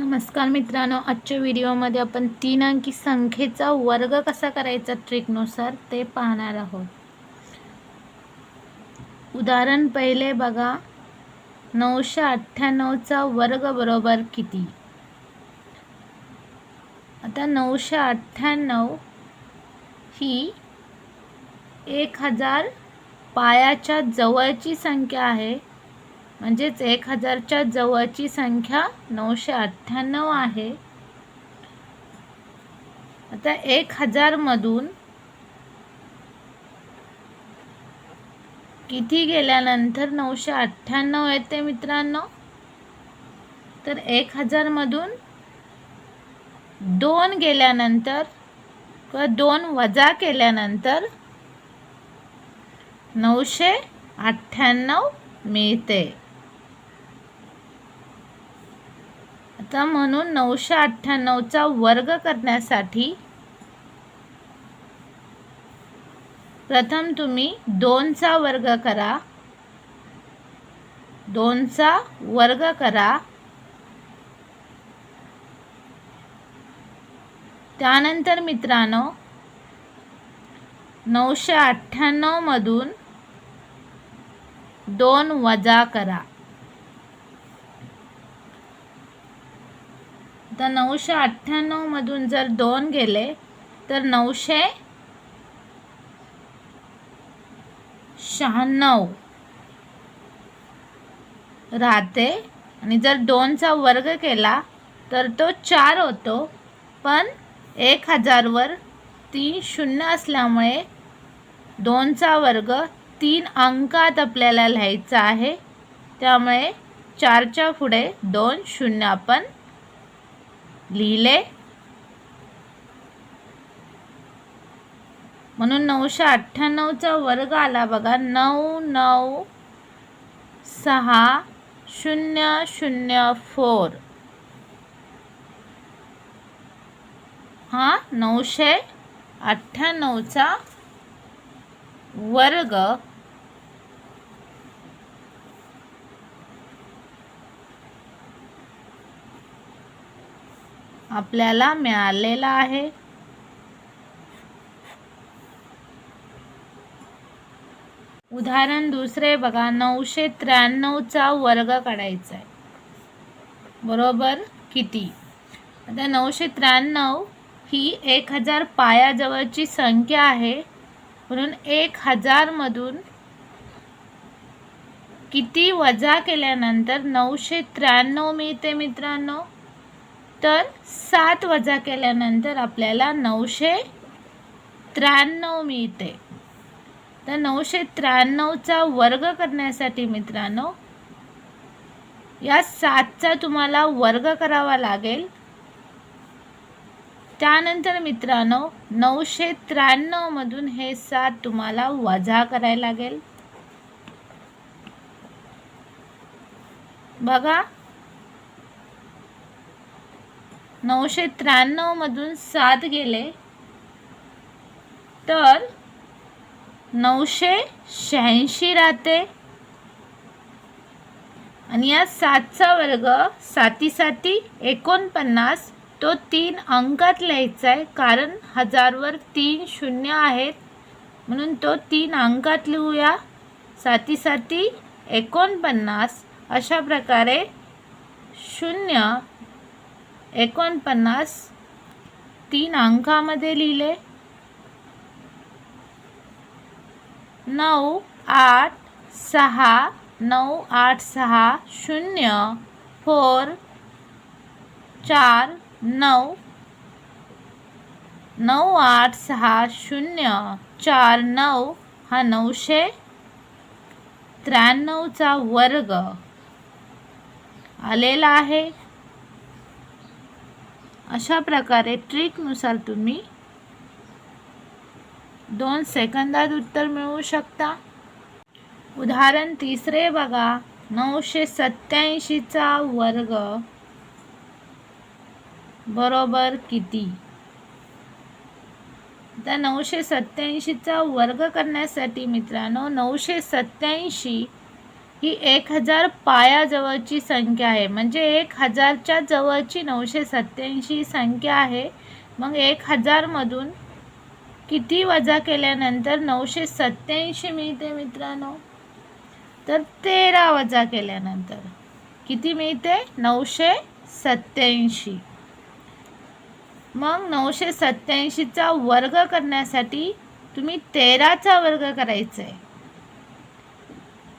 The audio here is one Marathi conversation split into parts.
नमस्कार मित्रांनो आजच्या व्हिडिओमध्ये आपण तीन अंकी संख्येचा वर्ग कसा करायचा ट्रिकनुसार ते पाहणार आहोत. उदाहरण पहिले बघा नऊशे अठ्ठ्याण्णवचा वर्ग बरोबर किती? आता नऊशे अठ्ठ्याण्णव ही एक हजार पायाच्या जवळची संख्या आहे. म्हणजेच एक हजारच्या जवळची संख्या नऊशे अठ्ठ्याण्णव आहे. आता एक हजारमधून किती गेल्यानंतर नऊशे अठ्ठ्याण्णव येते मित्रांनो? तर एक हजारमधून दोन गेल्यानंतर किंवा दोन वजा केल्यानंतर नऊशे अठ्ठ्याण्णव मिळते. आता म्हणून नऊशे अठ्ठ्याण्णवचा वर्ग करण्यासाठी प्रथम तुम्ही दोनचा वर्ग करा. दोनचा वर्ग करा. त्यानंतर मित्रांनो नऊशे अठ्ठ्याण्णवमधून दोन वजा करा. तर नऊशे अठ्ठ्याण्णवमधून जर दोन गेले तर नऊशे शहाण्णव राहते. आणि जर दोनचा वर्ग केला तर तो चार होतो. पण एक हजारवर तीन शून्य असल्यामुळे दोनचा वर्ग तीन अंकात आपल्याला लिहायचा आहे. त्यामुळे चारच्या पुढे दोन शून्य आपण लिहिले. म्हणून नऊशे अठ्ठ्याण्णवचा वर्ग आला बघा. नऊ नऊ सहा शून्य शून्य फोर. हा नऊशे अठ्ठ्याण्णवचा वर्ग आपल्याला मिळालेला आहे. उदाहरण दुसरे बघा नऊशे त्र्याण्णवचा वर्ग काढायचा आहे बरोबर? किती? आता नऊशे त्र्याण्णव ही एक हजार पायाजवळची संख्या आहे. म्हणून एक हजारमधून किती वजा केल्यानंतर नऊशे त्र्याण्णव मिळते मित्रांनो? तर सात वजा केल्यानंतर आपल्याला नऊशे त्र्याण्णव मिळते. तर नऊशे त्र्याण्णवचा वर्ग करण्यासाठी मित्रांनो या सातचा तुम्हाला वर्ग करावा लागेल. त्यानंतर मित्रांनो नऊशे त्र्याण्णवमधून हे सात तुम्हाला वजा करायला लागेल. बघा नऊशे त्र्याण्णवमधून सात गेले. तर नऊशे शहाऐंशी राहते. आणि या सातचा वर्ग साती साती एकोणपन्नास तो तीन अंकात लिहायचा आहे कारण हजारवर तीन शून्य आहेत. म्हणून तो तीन अंकात लिहूया. साती साती एकोणपन्नास अशा प्रकारे शून्य एकोणपन्नास तीन अंकामध्ये लिहिले. नऊ आठ सहा नऊ आठ सहा शून्य फोर चार नऊ नऊ आठ सहा शून्य चार नऊ हा नऊशे त्र्याण्णवचा वर्ग आलेला आहे. अशा प्रकारे ट्रिकनुसार तुम्ही दोन सेकंदात उत्तर मिळवू शकता. उदाहरण तिसरे बघा नऊशे सत्याऐंशीचा वर्ग बरोबर किती? तर नऊशे सत्याऐंशीचा वर्ग करण्यासाठी मित्रांनो नऊशे सत्याऐंशी ही एक हजार पायाजवळची संख्या आहे. म्हणजे एक हजारच्या जवळची नऊशे सत्याऐंशी संख्या आहे. मग एक हजारमधून किती वजा केल्यानंतर नऊशे सत्याऐंशी मिळते मित्रांनो? तर तेरा वजा केल्यानंतर किती मिळते? नऊशे सत्याऐंशी मग नऊशे सत्याऐंशीचा वर्ग करण्यासाठी तुम्ही तेराचा वर्ग करायचा आहे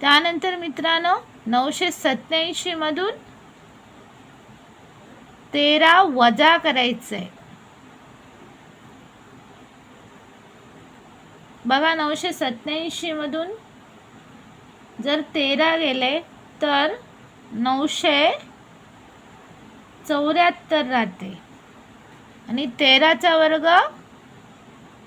त्यानंतर मित्रांनो नऊशे सत्याऐंशीमधून तेरा वजा करायचं आहे बघा नऊशे सत्याऐंशीमधून जर तेरा गेले तर नऊशे चौऱ्याहत्तर राहते. आणि तेराचा वर्ग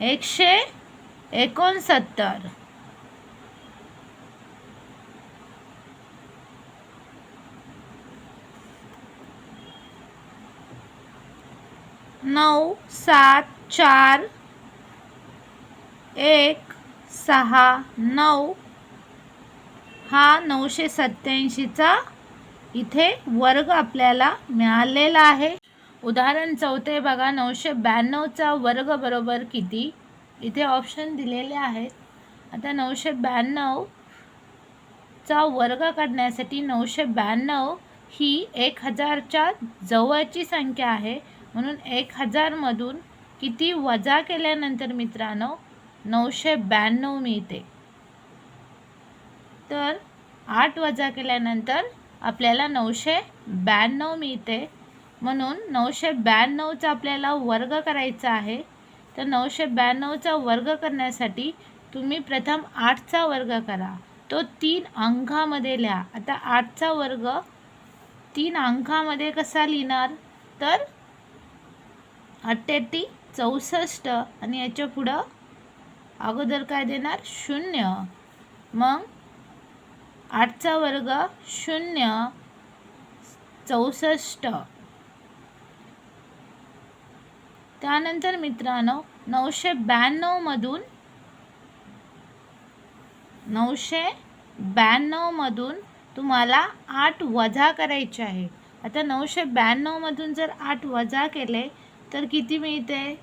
एकशे एकोणसत्तर. नऊ सात चार एक सहा नऊ. हा नऊशे सत्याऐंशीचा इथे वर्ग आपल्याला मिळालेला आहे. उदाहरण चौथे बघा नऊशे ब्याण्णवचा वर्ग बरोबर किती? इथे ऑप्शन दिलेले आहेत. आता नऊशे ब्याण्णवचा वर्ग काढण्यासाठी नऊशे ब्याण्णव ही एक हजारच्या जवळची संख्या आहे. म्हणून एक हजारमधून किती वजा केल्यानंतर मित्रांनो नऊशे ब्याण्णव मिळते. तर आठ वजा केल्यानंतर आपल्याला नऊशे ब्याण्णव मिळते. म्हणून नऊशे ब्याण्णवचा आपल्याला वर्ग करायचा आहे. तर नऊशे ब्याण्णवचा वर्ग करण्यासाठी तुम्ही प्रथम आठचा वर्ग करा. तो तीन अंकामध्ये लिहा. आता आठचा वर्ग तीन अंकामध्ये कसा लिहिणार? तर अठ्ठ्याऐंशी चौसष्ट आणि याच्या पुढं अगोदर काय देणार? शून्य. मग आठचा वर्ग शून्य चौसष्ट. त्यानंतर मित्रांनो नऊशे ब्याण्णवमधून नऊशे ब्याण्णवमधून तुम्हाला आठ वजा करायचे आहे. आता नऊशे ब्याण्णवमधून जर आठ वजा केले तर किती मिळते?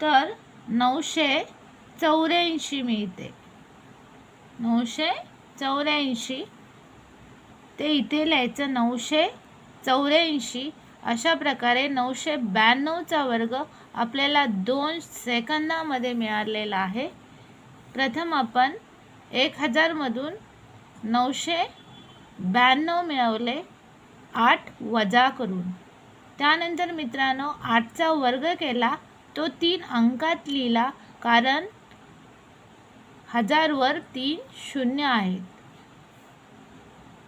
तर नऊशे चौऱ्याऐंशी मिळते. नऊशे चौऱ्याऐंशी. ते इथे लिहायचं नऊशे चौऱ्याऐंशी. अशा प्रकारे नऊशे ब्याण्णवचा वर्ग आपल्याला दोन सेकंदामध्ये मिळालेला आहे. प्रथम आपण एक हजारमधून नऊशे ब्याण्णव मिळवले. आठ वजा करून. त्यानंतर मित्रांनो आठचा वर्ग केला. तो तीन अंकात लिहिला कारण हजारवर तीन शून्य आहेत.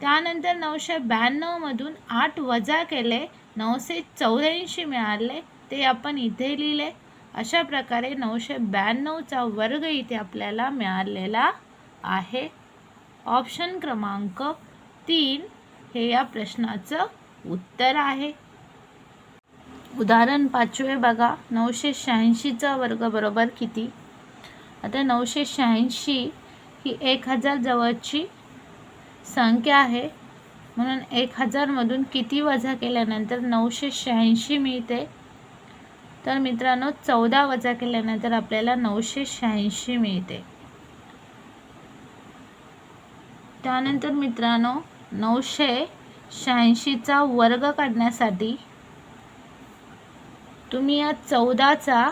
त्यानंतर नऊशे ब्याण्णवमधून आठ वजा केले. नऊशे चौऱ्याऐंशी मिळाले. ते आपण इथे लिहिले. अशा प्रकारे नऊशे ब्याण्णवचा वर्ग इथे आपल्याला मिळालेला आहे. ऑप्शन क्रमांक तीन हे या प्रश्नाचं उत्तर आहे. उदाहरण पाचवे बघा. नऊशे शहाऐंशीचा वर्ग बरोबर किती? आता नऊशे शहाऐंशी ही एक हजार जवळची संख्या आहे. म्हणून एक हजारमधून किती वजा केल्यानंतर नऊशे शहाऐंशी मिळते? तर मित्रांनो चौदा वजा केल्यानंतर आपल्याला नऊशे शहाऐंशी मिळते. त्यानंतर मित्रांनो नऊशे शहाऐंशीचा वर्ग काढण्यासाठी तुम्ही या चौदाचा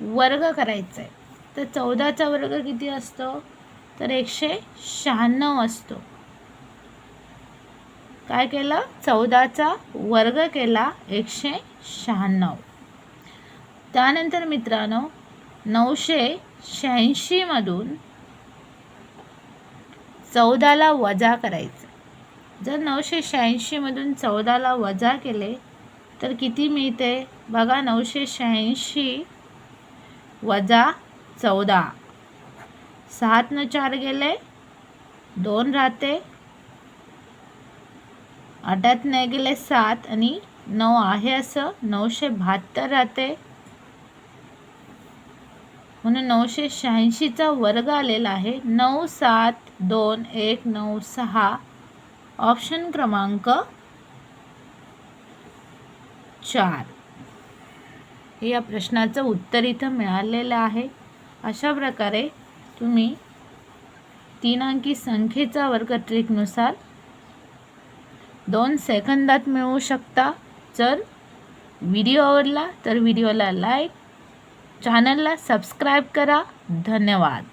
वर्ग करायचा आहे तर चौदाचा वर्ग किती असतो? तर एकशे शहाण्णव असतो. काय केलं? चौदाचा वर्ग केला एकशे शहाण्णव. त्यानंतर मित्रांनो नऊशे शहाऐंशीमधून चौदाला वजा करायचं. जर नऊशे शहाऐंशीमधून चौदाला वजा केले तर किती मिळते? बघा नऊशे शहाऐंशी वजा चौदा. सातनं चार गेले दोन राहते. आठात नाही गेले सात आणि नऊ आहे असं नऊशे बहात्तर राहते. म्हणून नऊशे शहाऐंशीचा वर्ग आलेला आहे. नऊ सात दोन एक नऊ सहा. ऑप्शन क्रमांक चार. हे या प्रश्नाचं उत्तर इथं मिळालेलं आहे. अशा प्रकारे तुम्ही तीन अंकी संख्येचा वर्ग ट्रिकनुसार दोन सेकंदात मिळवू शकता. जर व्हिडिओ आवडला तर व्हिडिओला लाईक चॅनलला सबस्क्राईब करा. धन्यवाद.